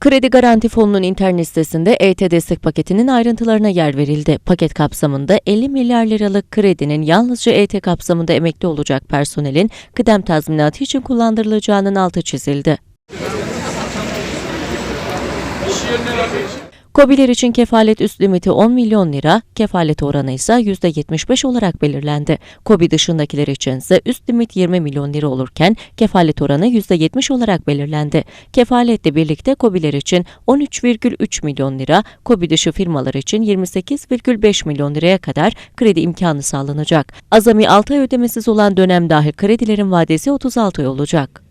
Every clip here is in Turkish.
Kredi Garanti Fonu'nun internet sitesinde EYT destek paketinin ayrıntılarına yer verildi. Paket kapsamında 50 milyar liralık kredinin yalnızca EYT kapsamında emekli olacak personelin kıdem tazminatı için kullandırılacağının altı çizildi. KOBİ'ler için kefalet üst limiti 10 milyon lira, kefalet oranı ise %75 olarak belirlendi. KOBİ dışındakiler için ise üst limit 20 milyon lira olurken kefalet oranı %70 olarak belirlendi. Kefaletle birlikte KOBİ'ler için 13,3 milyon lira, KOBİ dışı firmalar için 28,5 milyon liraya kadar kredi imkanı sağlanacak. Azami 6 ay ödemesiz olan dönem dahil kredilerin vadesi 36 ay olacak.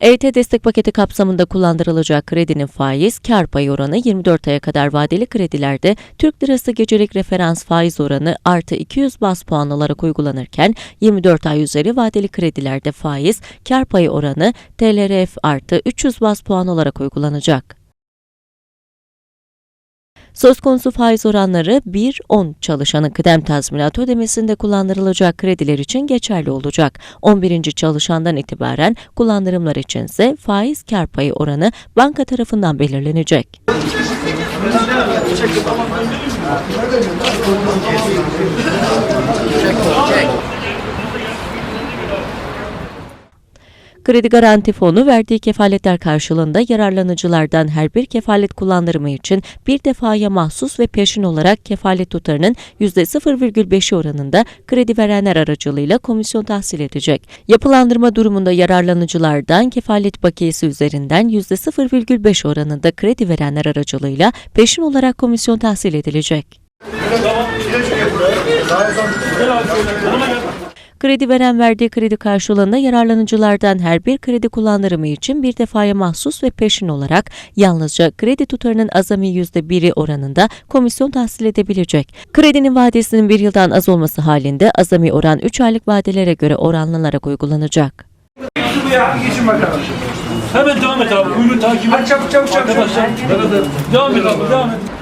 EYT destek paketi kapsamında kullandırılacak kredinin faiz, kar payı oranı 24 aya kadar vadeli kredilerde Türk Lirası gecelik referans faiz oranı artı 200 bas puan olarak uygulanırken 24 ay üzeri vadeli kredilerde faiz, kar payı oranı TLRF artı 300 bas puan olarak uygulanacak. Söz konusu faiz oranları 1-10 çalışanın kıdem tazminatı ödemesinde kullandırılacak krediler için geçerli olacak. 11. çalışandan itibaren kullandırımlar içinse faiz kar payı oranı banka tarafından belirlenecek. Kredi Garanti Fonu verdiği kefaletler karşılığında yararlanıcılardan her bir kefalet kullandırımı için bir defaya mahsus ve peşin olarak kefalet tutarının %0,5'i oranında kredi verenler aracılığıyla komisyon tahsil edecek. Yapılandırma durumunda yararlanıcılardan kefalet bakiyesi üzerinden %0,5 oranında kredi verenler aracılığıyla peşin olarak komisyon tahsil edilecek. Kredi veren verdiği kredi karşılığında yararlanıcılardan her bir kredi kullandırımı için bir defaya mahsus ve peşin olarak yalnızca kredi tutarının azami %1'i oranında komisyon tahsil edebilecek. Kredinin vadesinin bir yıldan az olması halinde azami oran 3 aylık vadelere göre oranlanarak uygulanacak. Geçin bakalım. Hemen devam et abi. Buyurun takip et. Hadi çabuk çabuk çabuk. Arkadaşlar, devam et abi, devam et.